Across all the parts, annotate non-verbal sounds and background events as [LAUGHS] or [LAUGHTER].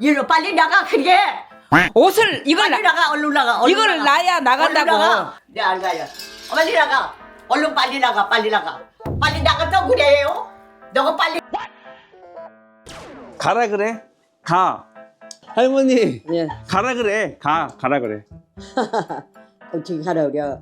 일로 빨리 나가 그게 옷을 이걸 빨리 나, 나가 얼른 나가 얼른 이걸 나가. 놔야 나간다고. 얼른 나가. 네 알가요 빨리 나가 얼른 빨리 나가 빨리 나가 빨리 나갔다 그래요 너가 빨리 가라 그래. 가. 할머니. 예 가라 그래. 가. 가라 그래. [LAUGHS] 어떻게 가라 그래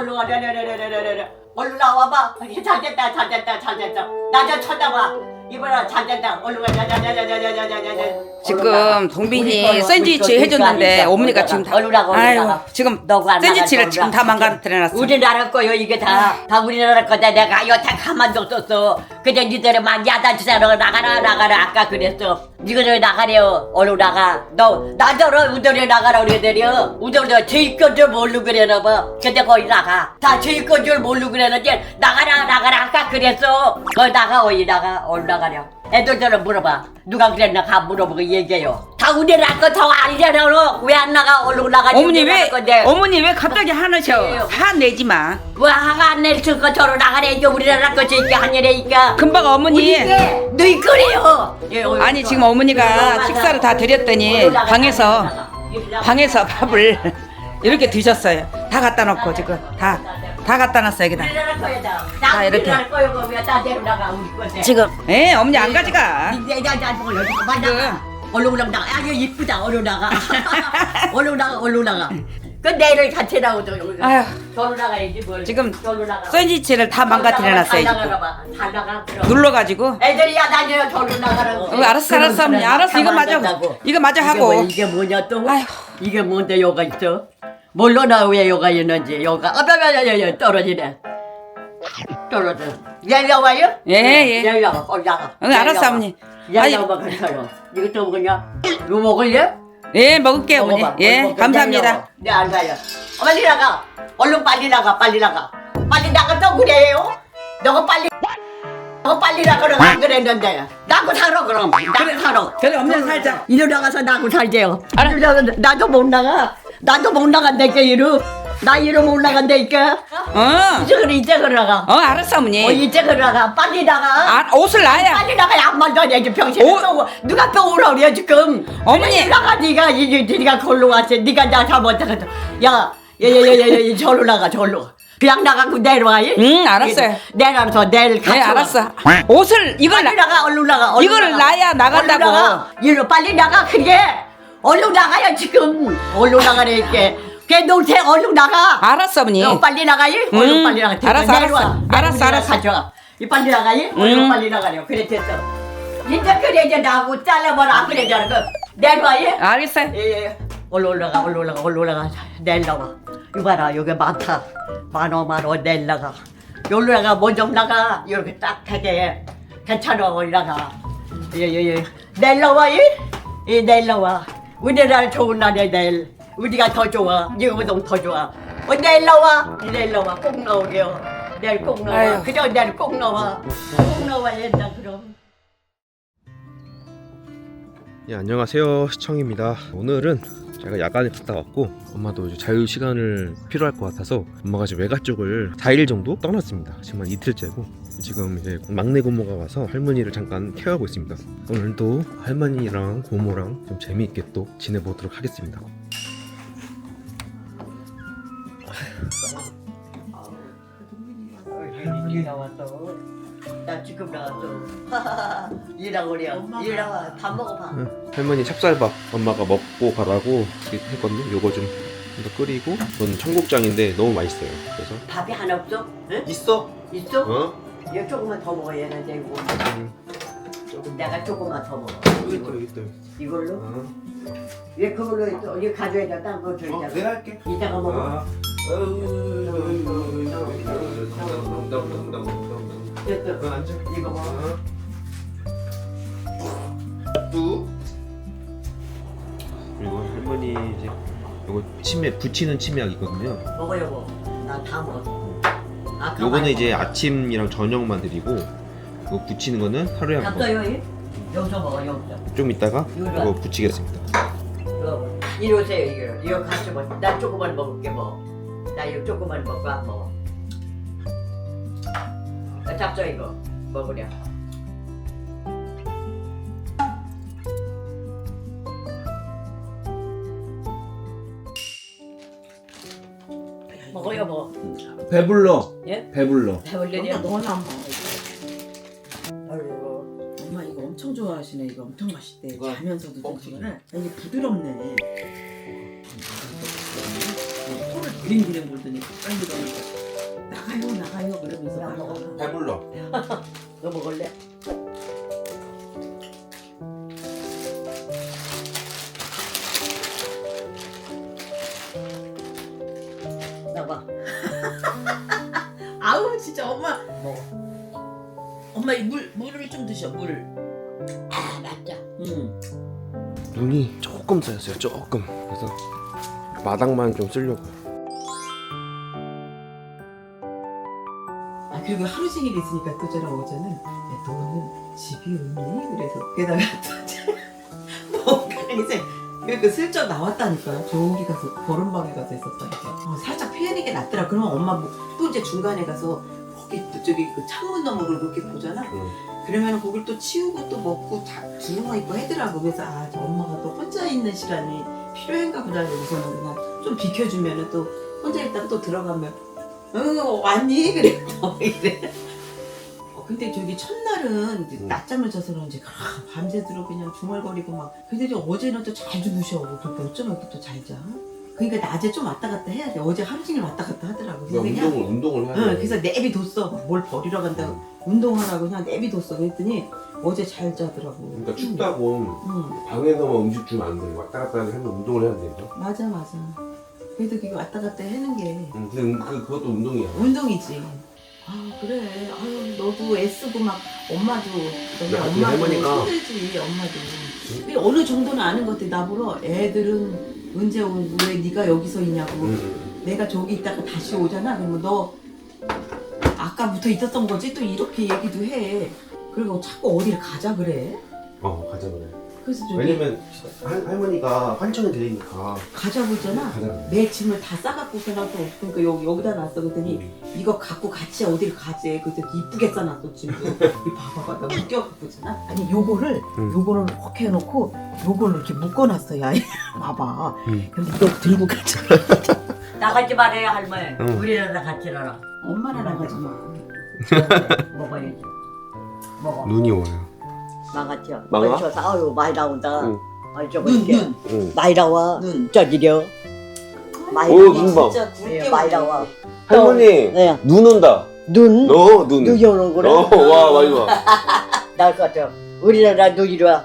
얼른 얼른 와 려려려려려려 얼른 나와봐. 잘 됐다 잘 됐다 잘 됐다. 나좀 쳐다봐 이봐라 잘 됐다. 얼른 와. 자자자자자자자자 지금 동빈이 샌드위치 해줬는데 어머니가 지금 다 얼른 아유 지금 샌드위치를 지금. 다 망가뜨려놨어. 우리나라 거요 이게 다. 다 우리나라 거다. 내가 여태 가만뒀었어. 근데 니들은 막 야단치사로 나가라 나가라. 아까 그랬어. 니들 나가래요. 얼른 나가. 너 나더러 우들에 나가라 우리들이요. 우들도 제일 건줄 모르고 그래나 봐. 근데 거기 나가. 다 제일 건줄 모르고 그랬는데 나가라 나가라. 아까 그랬어. 거기 나가 어디 나가. 얼른 나가려 애들처럼 물어봐 누가 그랬나 가 물어보고 얘기해요 다 우리나라 거더 아니잖아 왜 안 나가 얼른 나가 어머니 왜 건데. 어머니 왜 갑자기 화내셔? 왜요? 화 내지 마. 왜 화가 안 낼 수가 저러 나가래 이게 우리나라 거지 이게 하늘이니까 금방 어머니 이게 너희 거래요 예, 어이, 아니. 지금 어머니가. 식사를 다 드렸더니 방에서. 방에서 밥을 [LAUGHS] 이렇게 드셨어요. 다 갖다 놓고 지금 다 다 갖다 놨어 여기다. 우리나라 나 이렇게. 우리나라 다 우리 지금 에 어머니 안 가져가. 이제 나나 보고 여기 그만 나가 얼른 나가 아 이거 이쁘다 얼른 나가 [LAUGHS] 얼른 나가 얼른 나가 그 내일 같이 나오죠 여기 아휴 저로 나가야지 뭘 지금 나가 샌드위치를 다 망가뜨려 놨어요 잘 지금. 나가라 봐. 잘 나가 그럼 눌러가지고. 애들이 야단이라 저로 나가라고. 어, 알았어 알았어 어머니 알았어 이거 마저 이거 마저 이게, 하고. 뭐, 이게 뭐냐 또? 아휴. 이게 뭔데 요가 있어? 몰라 왜 요가 있는지 요가 아빠야야야 떨어지네. 떨어져. 내려와요? 예, 예. 내려와. 어 나가. 응, 알았어, 어머니. 내려와 괜찮아. 이거 또 먹냐? 이거 먹을래? 예 먹을게요 어머니. 먹어봐. 예 먹어. 감사합니다. 내려와. 네 알아요. 빨리 나가. 얼른 빨리 나가. 빨리 나가. 빨리 나갔다 그래요? 너가 빨리. 너가 빨리 나가라고 안 그랬는데. 나고 살아 그럼. 나고 살아. 그래 엄마 살자. 이리 나가서 나고 살게요. 알아. 이리 나가- 나도 못 나가. 나도 못 나간다니까 이리. 나 이리 못 나간다니까. 어. 이제 그래 이제 그래 나가. 어 알았어 어머니. 어 이제 그래 나가. 빨리 나가. 아 옷을 놔야. 빨리 나가 안만 둬야지 병신 오. 또 누가 또 오라 그래 지금 어머니. 그래, 나가 네가 이제 네가 걸로 왔어 네가 나 잘못했어 야야야야야야 절로 나가 절로 그냥 나가고 내려와 예? 응, 알았어요. 내려서 내일 같이 네 와. 알았어. 옷을 이걸 빨리 나. 나가 얼른 나가 얼른 이걸 나가. 놔야 나간다고. 얼른 나가. 일로 빨리 나가 그게 얼른 나가야 지금 얼른 나가래 이게 걔 동생 얼른 나가 알았어 어머니. 어, 빨리 나가요? 얼른 음, 빨리 나가. 알았어, 내려와. 알았어. 알았어. 가져와. 이 빨리 나가요? 얼른 음. 빨리 나가요. 그래 됐어. 이제 그래 이제 나하고 잘라버려 안 그래 저거. 내려와요? 알겠어요. 예 예. 올라가 올라가 올라가. 내려와. 이봐라 여기 많다. 많어 많어 내려가. 나가 먼저 나가. 이렇게 딱하게 괜찮아 올라가. 예예예. 내려와요? 예 내려와. 우리나라 좋은 날에 내일. 우리가 더 좋아. 이거보다 더 좋아. 어. 내일 나와. 꼭 나오게요. 내일 꼭 나와. 그냥 내일 꼭 나와. 꼭 나와야 된다 그럼. 예, 안녕하세요. 시청입니다. 오늘은 제가 야간에 갔다 왔고 엄마도 이제 자유 시간을 필요할 것 같아서 엄마가 지금 외가 쪽을 4일 정도 떠났습니다. 지금 한 이틀째고 지금 이제 막내 고모가 와서 할머니를 잠깐 케어하고 있습니다. 오늘도 할머니랑 고모랑 좀 재미있게 또 지내보도록 하겠습니다. 일 나왔어. 나 지금 나왔어. 일하고 그래. 일하고 밥 먹어봐. 할머니 찹쌀밥 엄마가 먹고 가라고 했거든요. 요거 좀 더 끓이고 이건 청국장인데 너무 맛있어요. 그래서 밥이 하나 없어? 응? 있어? 있어? 어? 이거 조금만 더 먹어야 되는데 이거. 음, 조금 내가 조금만 더 먹어. 여기 있다. 이걸로? 어. 왜 그걸로 또 이거 가져야 줘야 어, 돼. 내가 할게. 이따가 먹어. 아. 됐어. 어, 앉아. 이거 먹어. 뚜. 그리고 할머니 이제 요거 치매 붙이는 치매약이거든요. 먹어 여보. 나 다 먹었어. 아까 요거는 많이 이제 먹었어. 아침이랑 저녁만 드리고 이거 붙이는 거는 하루에 한 번. 이? 여기서 먹어 여기서. 좀 이따가 이거 붙이겠습니다. 이거 이리 오세요 이거. 이거 같이 먹어. 나 조금만 먹을게 뭐. 나 이거 조금만 먹고 안 먹어. 나 잡숴 이거 먹으려. 먹어요 뭐. 배불러. 예? 배불러. 배불려냐? 너무 안 먹어. 아이고. 엄마 이거 엄청 좋아하시네. 이거 엄청 맛있대. 이거 자면서도 뻑지. 드시면 이게 부드럽네. 코를 그림그림 물더니 빨리 넣으니까 나가요 그러면서 야, 먹어. 배불러. [LAUGHS] 너 먹을래? 나봐. [LAUGHS] 아우 진짜 엄마 먹어. 엄마 이 물 물을 좀 드셔 물. 아 맞자. 응. 눈이 조금 쌓였어요 조금 그래서 마당만 좀 쓰려고 아 그리고 하루 종일 있으니까 또 저랑 어제는 야, 너는 집이 없니? 그래서 게다가 [LAUGHS] 뭔가 이제 그러니까 슬쩍 나왔다니까요. 저기 가서 보름방에 가서 있었다니까. 어, 살짝 피하는 게 낫더라. 그러면 엄마 뭐, 또 이제 중간에 가서 거기 또 저기 그 창문 너머로 이렇게 보잖아. 그러면 거길 또 치우고 또 먹고 다 두루마 있고 하더라고. 그래서 아, 저 엄마가 또 혼자 있는 시간이 필요한가 보다. 그래서는 그냥 좀 비켜주면은 또 혼자 있다가 또 들어가면 응 왔니? 그래 또 이래. 어, 근데 저기 첫날은 이제 음. 낮잠을 자서 그런지 아, 밤새도록 그냥 중얼거리고 막. 근데 이제 어제는 또 잘 주무셔. 그러니까 어쩜 이렇게 또 잘 자? 그러니까 낮에 좀 왔다 갔다 해야 돼. 어제 하루 종일 왔다 갔다 하더라고. 그래서 그냥 운동을 해야 응, 그래서 내비뒀어. 뭘 버리러 간다고 운동하라고 그냥 내비뒀어. 그랬더니 어제 잘 자더라고. 그러니까 춥다고 응. 방에서만 음식 주면 안 돼. 왔다 갔다 하면 운동을 해야 된다. 맞아 맞아 그래도 그게 왔다 갔다 하는 게 응, 근데 음, 그, 그것도 운동이야. 운동이지. 아 그래. 아유 너도 애쓰고 막 엄마도 너네 나중에 엄마도 할머니가- 힘들지 엄마도. 근데 어느 정도는 아는 것 같아. 나보러 애들은 언제 오고 왜 네가 여기서 있냐고. 응. 내가 저기 있다가 다시 오잖아. 그러면 너 아까부터 있었던 거지 또 이렇게 얘기도 해. 그리고 자꾸 어딜 가자 그래. 어, 가자 그래. 그래서 저기 왜냐면 할, 할머니가 환청이 들리니까 가자고 했잖아. 가자. 내 짐을 다 싸갖고 또 그러니까 여기 여기다 놨어 그랬더니 이거 갖고 같이 어딜 가지 그때 이쁘게 싸놨어 짐도 이 봐봐봐 나 묶여갖고 있잖아 아니 요거를 응. 요거를 이렇게 해놓고 요거를 이렇게 묶어놨어 야 [LAUGHS] 봐봐 응. 근데 너 들고 가자 [LAUGHS] 나가지 말아요 할머니. 응. 우리랑 같이 놀아. 엄마랑 나가지 마 먹어야지. 먹어. 눈이 와요. 망았죠. 망아? 저 아유 많이 나온다. 응. 아니 저거 이렇게 눈눈 응. 많이 나와. 눈. 저기려. 많이 오, 나와. 눈 봐. 진짜 예, 굵게 많이 오네. 나와. 할머니 네. 눈 온다. 눈. 어, 눈. 눈이 오는 구나. 어, 와, 많이 와. [LAUGHS] 나을 것 같아. 우리나라 눈이 와.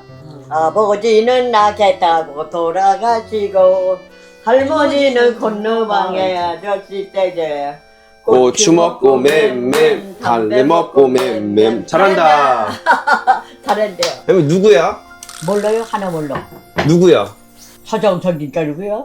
아버지는 낙에 타고 돌아가시고 할머니는 콧노방에 아저씨 댁에 고추 먹고 맴맴 달래 먹고 맴맴 잘한다. [LAUGHS] 잘한대요. 할머니 누구야? 몰라요? 하나 몰라. 누구야? 서정석 진짜 누구야?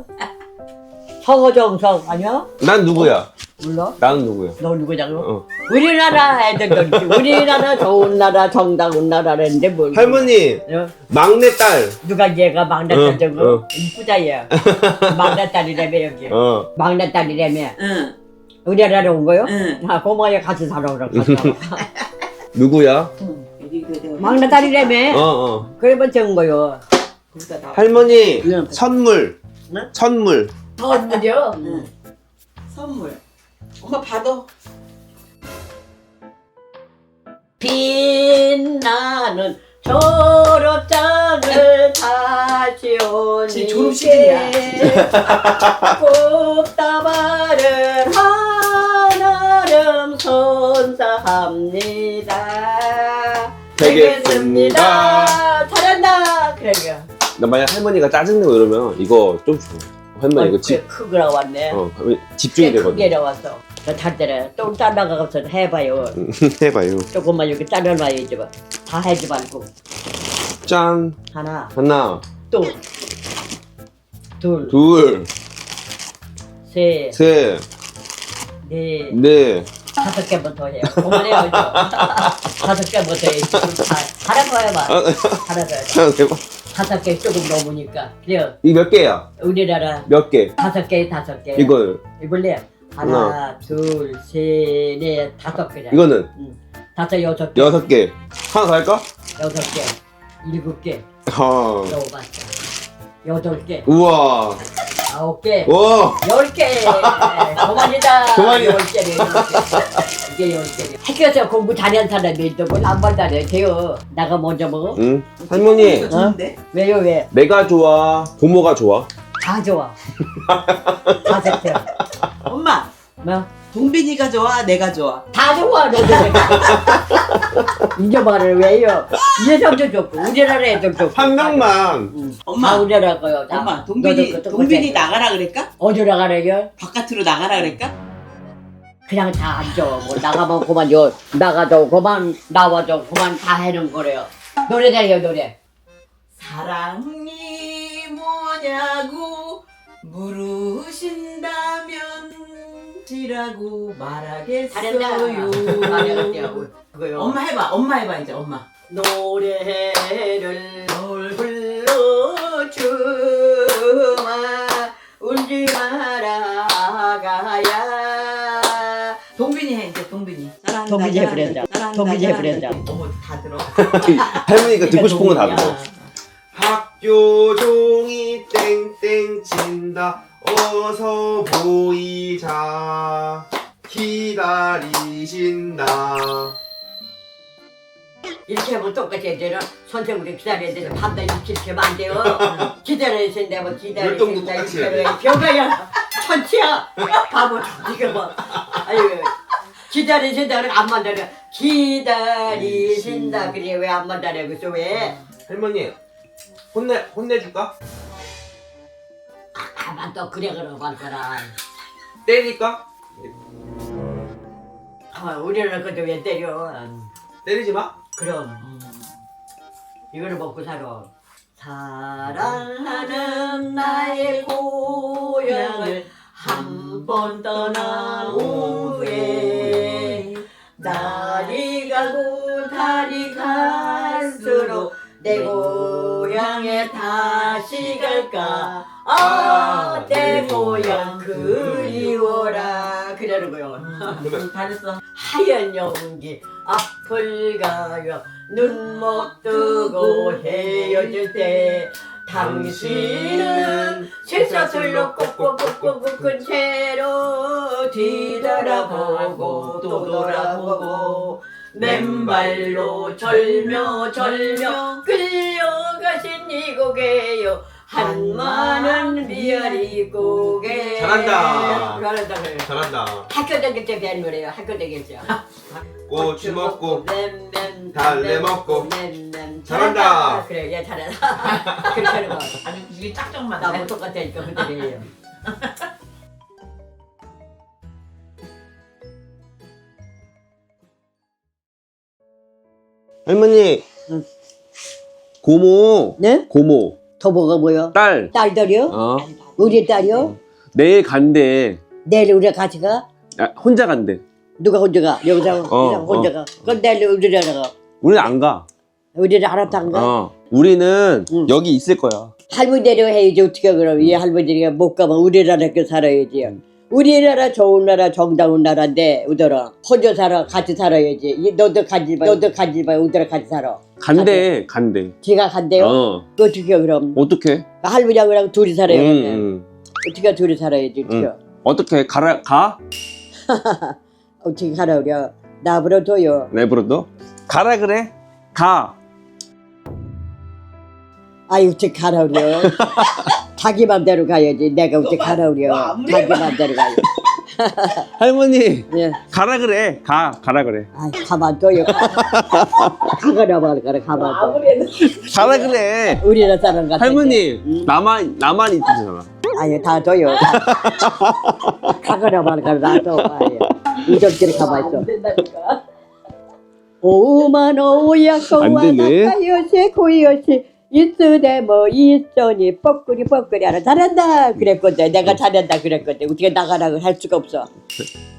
서정석 아니야? 난 누구야? 몰라? 나는 누구야? 너 누구냐고? 어. 우리나라 애들 들 우리나라 좋은 나라 정다운 나라랬는데 뭘 할머니 어? 막내 딸. 누가 얘가 막내딸 어, 되고 어. 이쁘다 얘 막내딸이라며 여기 어. 막내딸이라며 응 우리나라에 온 거요? [LAUGHS] 응. 아 고모야 같이 살아 그럼 같이 살아 누구야? 여기 그 내가 막내딸이라며 어 어. 그러면 적은 거요 거기다 놔. 할머니 응. 선물. 네? 선물. 선물이요? 응. 선물 엄마 받아 빛나는 졸업장을 지금 졸업식이야. 꽃다발을 하나름 손사합니다 되겠습니다. 잘한다 그래요 나 만약 할머니가 짜증내고 이러면 이거 좀 줘. 할머니 이거 집 크게 나왔네 어, 집중이 꽤 크게 되거든. 나왔어 잘 때래 또 잘라가서 해봐요 해봐요. 조금만 이렇게 잘라놔야지 뭐. 다 하지 말고 짠. 하나 하나, 둘 둘, 둘, 셋, 셋, 넷, 넷. 다섯 개만 더 해요. 그만해요. 이제. [LAUGHS] 다섯 개만 더 해야지. 다, 하나 더 해봐. 아, 하나 더 해봐. 하나 대박. 다섯 개 조금 넘으니까. 그래요. 이몇 개야? 우리나라 몇 개? 다섯 개, 다섯 개. 이걸 이걸래. 하나, 둘, 셋, 넷, 다섯 개잖아. 이거는 다섯, 여섯 개, 여섯 개. 하나 더 할까? 여섯 개, 일곱 개, 어. 여섯 여덟 개, 우와. 아홉 개, 와. 열 개. [LAUGHS] 그만이다. 그만이다. 열 개네. 열 개. 이게 열 개. 학교에서 공부 잘하는 사람이 있고 뭘안번 잘해 돼요. 나가 먼저 먹어. 응. 할머니, 이거 좋은데? 왜요 왜? 내가 좋아. 고모가 좋아. 다 좋아. [LAUGHS] 다 좋대. 엄마 뭐? 동빈이가 좋아 내가 좋아 다 좋아 너들. 인정말을 [LAUGHS] 왜요? 이래성도 좋고 우리나라 애들 좋고. 한 명만. 응. 엄마. 다 우리나라 거요. 다. 엄마 너도 동빈이 그것도 동빈이. 나가라 그럴까? 어디로 나가래요? 바깥으로 나가라 그럴까? 그냥 다 앉아. 뭐 나가면 그만 요 나가도 그만 나와도 그만 다 해는 거래요. 노래 잘해요 노래. 사랑이 뭐냐고 물으신다면 지라고 말하겠어요. 그거요. 엄마 해봐 엄마 해봐 이제 엄마 노래를 널 불러주마 울지 마라 가야 동빈이 해 이제 동빈이 잘한다 동빈이 잘한다, 해버렸다. 잘한다, 동빈이 잘한다. 해버렸다. 어머 다 들어 [LAUGHS] 할머니가 듣고 싶은 거다 야. 들어. 학교 종이 땡땡 친다. 어서 보이자. 기다리신다. 이렇게 하면 똑같이 애들은 선생님이 기다려야 돼서 밤낮 일찍 하면 안 돼요 기다려야 된다 뭐 기다려야 된다 똑같이 해야 돼. 병가야 천치야 바보 이거 뭐 아유 기다려야 된다는 안 만나려 기다리신다 그래 왜 안 만나려 그래서 왜 할머니, 혼내, 혼내줄까? 가만 또 그래 그러고 할 거라. 때릴까? 아, 우리는 그때 왜 때려? 때리지 마. 그럼. 이거를 먹고 살아. 사랑하는 나의 고향을 한 번 떠난 후에 날이 가고 달이 갈수록 내 고향에 다시 갈까 아내 고향 그리워라. 그러는 거요 응, 잘했어. 하얀 연기. 앞을 가요. 눈목 뜨고 헤어질 때 당신은 쇠사슬로 꽂고꽂고 묶은 채로 뒤돌아보고 또 돌아보고 맨발로 절며 절며 끌려가신 이 고개요 한마는 미아리 고개 잘한다. 잘한다 그래. 잘한다. 학교 다닐 때 배운 노래요. 학교 다닐 때. 꼬치 먹고. 맴맴 달래 먹고. 맴맴 잘한다. 그래 얘 잘한다. [LAUGHS] 그렇게 하는 거. 아주 이게 짝짝 맞네 똑같다니까 그들이에요. 할머니. 응. 고모. 네? 고모. 도보가 뭐요? 딸. 딸들이요? 어. 우리 딸이요? 내일 간대. 내일 우리가 같이 가? 아, 혼자 간대. 누가 혼자 가? 여기서 어, 혼자 가. 그럼 내일 우리랑 가. 우리는 안 가. 우리를 알아서 안 가? 어. 우리는 응. 여기 있을 거야. 할머니대로 해야지 어떻게 그럼 이 할머니가 못 가면 우리나라 그 살아야지 우리나라 좋은 나라 정다운 나라인데 우더라 혼자 살아 같이 살아야지 이- 너도 가지 마 너도 가지 마 우더라 같이 살아 간대. 간대. 지가 간대요 어. 어떻게 그럼 어떻게? 할머니하고랑 둘이 살아요 응, 근데. 응. 어떻게 둘이 살아야지 어떻게 응. 어떻게 가라 가? 어떻게 가라 그래 나보러 둬요 내버려둬? 가라 그래. 가. 아이 어떻게 가라 그래 자기 맘대로 가야지 내가 어떻게 너 가라 그래 자기. 맘대로 가요 할머니 예. 가라 그래. 가. 가라 그래. 아이 가만 둬요 가거나 말거나 가만 둬 아무래도 가라 그래. 우리나라 사람 같아. 할머니 응. 나만 나만 있잖아. 아니 다 줘요. [LAUGHS] 가거나 말거나 놔둬. 우정길에 가만 있어. 오만 오야고 안 되네. 와나까요시 고요시 있으네 뭐 있으니 뻐꾸리 뻐꾸리 하라 잘한다 그랬거든 내가 잘한다 그랬거든 어떻게 나가라고 할 수가 없어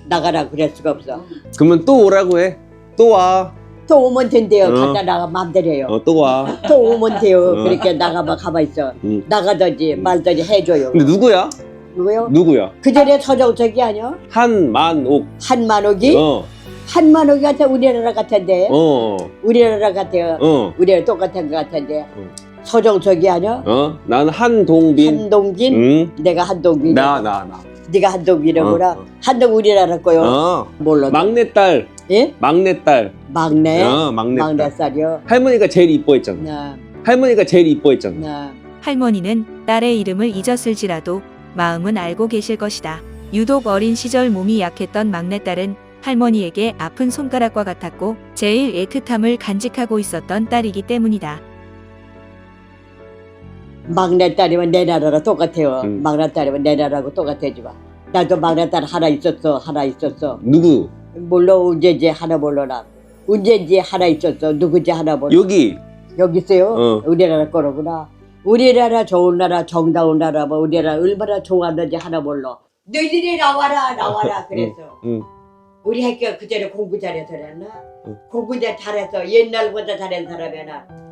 나가라고 그럴 수가 없어 그러면 또 오라고 해. 또 와. 또 오면 된대요 어. 갔다 나가 맘대로 해요 어 또 와. 또 오면 돼요 어. 그렇게 나가면 가만 있어 응. 나가든지 말든지 해줘요 근데 누구야? 누구요? 누구야? 그 전에 서정석이 아니야? 한만옥. 한만옥이? 어. 한만옥이 같아 우리나라 같은데 어. 우리나라 같아요 어. 우리나라 똑같은 것 같은데 응. 서정석이 아니야? 어. 난 한동빈. 한동빈? 응. 내가 한동빈 나, 나, 나. 네가 한동빈이구나 어, 어. 한동 우리나라 거요 어. 몰라 막내딸. 예? 막내딸. 막내? 어, 막내딸. 막내살이요? 할머니가 제일 이뻐했잖아. 나, 할머니가 제일 이뻐했잖아. 나 할머니는 딸의 이름을 잊었을지라도 마음은 알고 계실 것이다. 유독 어린 시절 몸이 약했던 막내딸은 할머니에게 아픈 손가락과 같았고 제일 애틋함을 간직하고 있었던 딸이기 때문이다. 막내딸이면 내 나라랑 똑같아요 음. 막내딸이면 내 나라하고 똑같아지만 나도 막내딸 하나 있었어 하나 있었어 누구? 몰라 언제인지 하나 몰라나 언제인지 하나 있었어 누구지 하나 몰라 여기. 여기 있어요 어. 우리나라 거로구나 우리나라 좋은 나라 정다운 나라 뭐 우리나라 얼마나 좋아하는지 하나 몰라 너희들이 나와라 나와라 그래서 응. 우리 학교 그전에 공부 잘해서 그랬나? 응. 공부 잘 잘해서 옛날보다 잘한 사람이나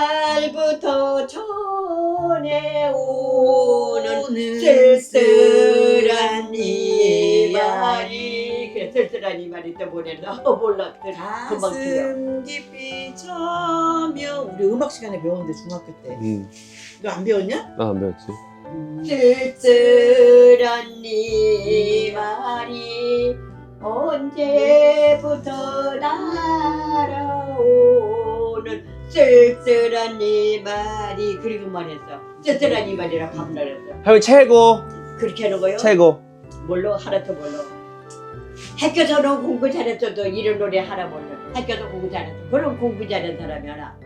옛날부터 전해 오는 쓸쓸한 이 말이 그래 쓸쓸한 이 말이 또 뭐랬나? 어, 몰라 그- 금방 틀려 가슴 깊이 차며 우리 음악 시간에 배웠는데 중학교 때. 응. 너안 배웠냐? 나안 배웠지. 쓸쓸한 이 말이 언제부터 날 아오는 쓸쓸한 이 말이 그리고 말했어 쓸쓸한 이 말이라 감나랬어 할머니 최고. 그렇게 하는 거요? 최고. 몰라 하나도 몰라 학교에서는 공부 잘했어도 이런 노래 하나 몰라 학교에서 공부 잘했어 그럼 공부 잘한 사람이 하나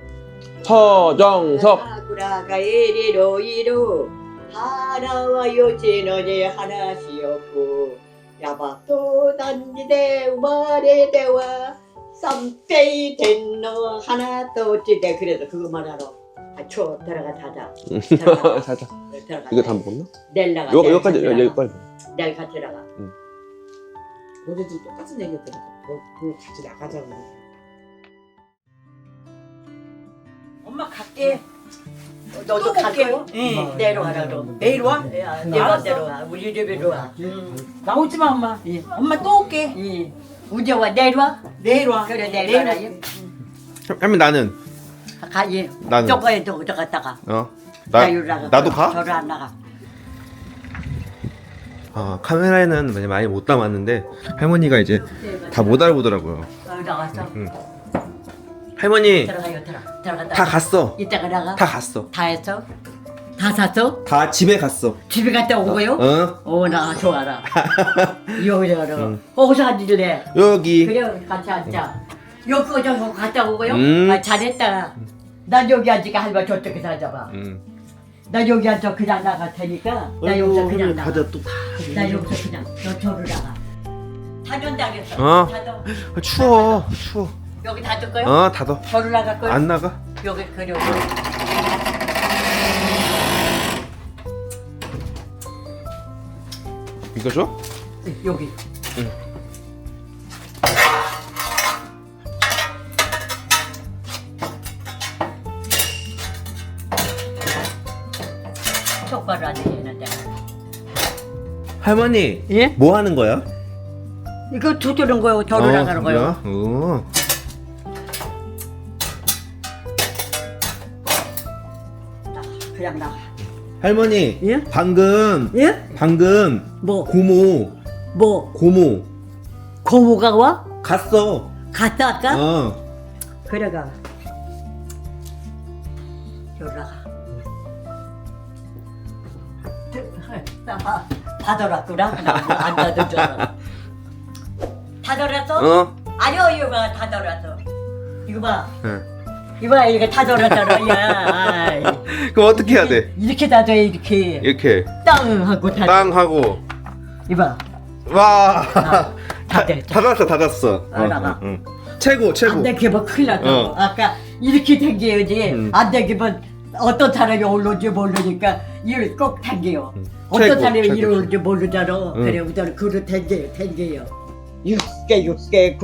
서정석. 사구라가 이리로 이로 하나와요 진원이 하나시었고 야박도 단지대 우마레 대와 쌈페이 된너 하나 또 찌대 그래서 그것만 알아 아초 들어가 자자 들어가 자자. 들어가 이거 다 먹었나? 내일 나가 요 내일 여기까지 같이 여기 나가. 빨리. 내일 같이 나가 너네도 똑같은 얘기 했더니 뭐, 뭐 같이 나가자고. 엄마 갈게 너도 갈 거요? 응. 내려가라 그럼 내일 와? 내 맘대로 와 우리 집으로 와 나오지 마 엄마. 예. 엄마 또 올게. 이 언제 와 내일 와? 내일 와. 그래 내일 내일 와라 올게. 할머니 나는 가예 나는 저거에도 저 갔다가 어. 나, 나유 나가 나도 가? 저를 안 나가 아 카메라에는 많이- 많이 못 담았는데 할머니가 이제 다 못 알아보더라고요. 어, 나갔어 응. 할머니 들어가 요 들어 들어갔다 다 갔어. 이따가 나가 다 갔어. 다 했어? 다 샀어? 다 집에 갔어. 집에 갔다 오고요? 어? 어 나 좋아라 [LAUGHS] 여기서 응. 거기서 앉을래 여기. 그래 같이 앉자 여기 저 갔다 오고요? 음. 아, 잘했다 난 여기 앉으니까 할머니 저쪽에서 앉아봐 음. 나 여기 앉아 그냥 나갈 테니까 나 여기서 그냥 나가 가자 또 다. 나 여기서 그냥 너 저를 나가 사전 당했어 어. 닫어 아, 추워 추워. 여기 닫을 거요? 어 닫어. 저를 나갈 거요? 안 나가. 여기 그려 이거 줘? 여기 똑바로 안 되는데 할머니. 예? 뭐 하는 거야? 이거 두드는 거요 저를 나가는 거요 그래요? 어. 그냥 나가 할머니. 예? 방금 예? 방금 뭐? 고모 뭐 고모 고모가 와? 갔어. 갔다 왔까? 어. 그래가 연락아 받아놨구나 안 받은 줄 알아 받아놨어? 어. 아니요 이거 봐 받아놨어 이거 봐 응. 이거 봐 이거 받아놨잖아 야. 그럼 어떻게 해야 돼? 이렇게 닫아 이렇게 이렇게 땅 하고 닫아 땅 하고 이봐 와. 아, 닫아 닫았어 닫았어. 아, 나가. 응, 응. 최고 최고. 안 되기면 큰일 났다 어. 아까 이렇게 당겨야지 음. 안 되기면 어떤 사람이 올는지 모르니까 이걸 꼭 당겨요 음. 어떤 최고, 사람이 최고. 이러는지 모르잖아 응. 그래 우선 그걸 당겨요 당겨요 육개 육개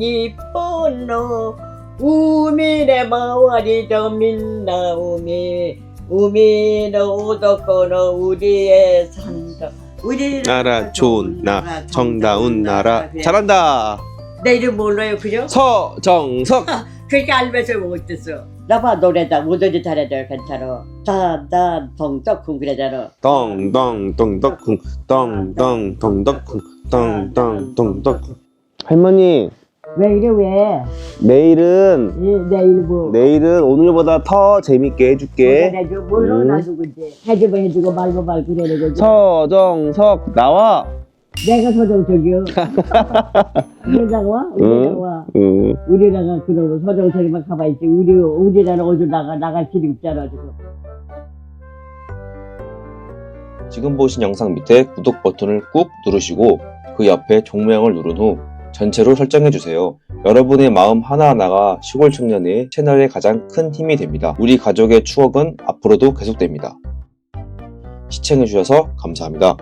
이쁜 너 우미네 마와리 저 민나우미. 우미는 우도코는 우리의 산다. 우리 나라 좋은 나 정다운 나라. 잘한다. 내 이름 몰라요 그죠? 서정석. [LAUGHS] 그렇게 알면서 못했어. 나봐 노래다. 뭐든지 잘해줘 괜찮아. 단단 동덕쿵 그러잖아 덩덩덩덕쿵. 덩덩덩덕쿵. 덩덩덩덕쿵. 할머니 왜 이래 왜? 내일은 이, 내일 뭐? 내일은 오늘보다 더 재밌게 해줄게. 해줘 물론 음. 나도 그지 해주면 해주고 말고 말 그래야 거지. 서정석 나와. 내가 서정석이요? [LAUGHS] 우리나라 와? 우리나라 와? 응. 우리나라 그러고 서정석이만 가만히 있지. 우리 우리나라 어디 나가? 나갈 길이 없잖아 지금. 지금 보신 영상 밑에 구독 버튼을 꾹 누르시고 그 옆에 종모양을 누른 후 전체로 설정해 주세요. 여러분의 마음 하나하나가 시골 청년의 채널의 가장 큰 힘이 됩니다. 우리 가족의 추억은 앞으로도 계속됩니다. 시청해 주셔서 감사합니다.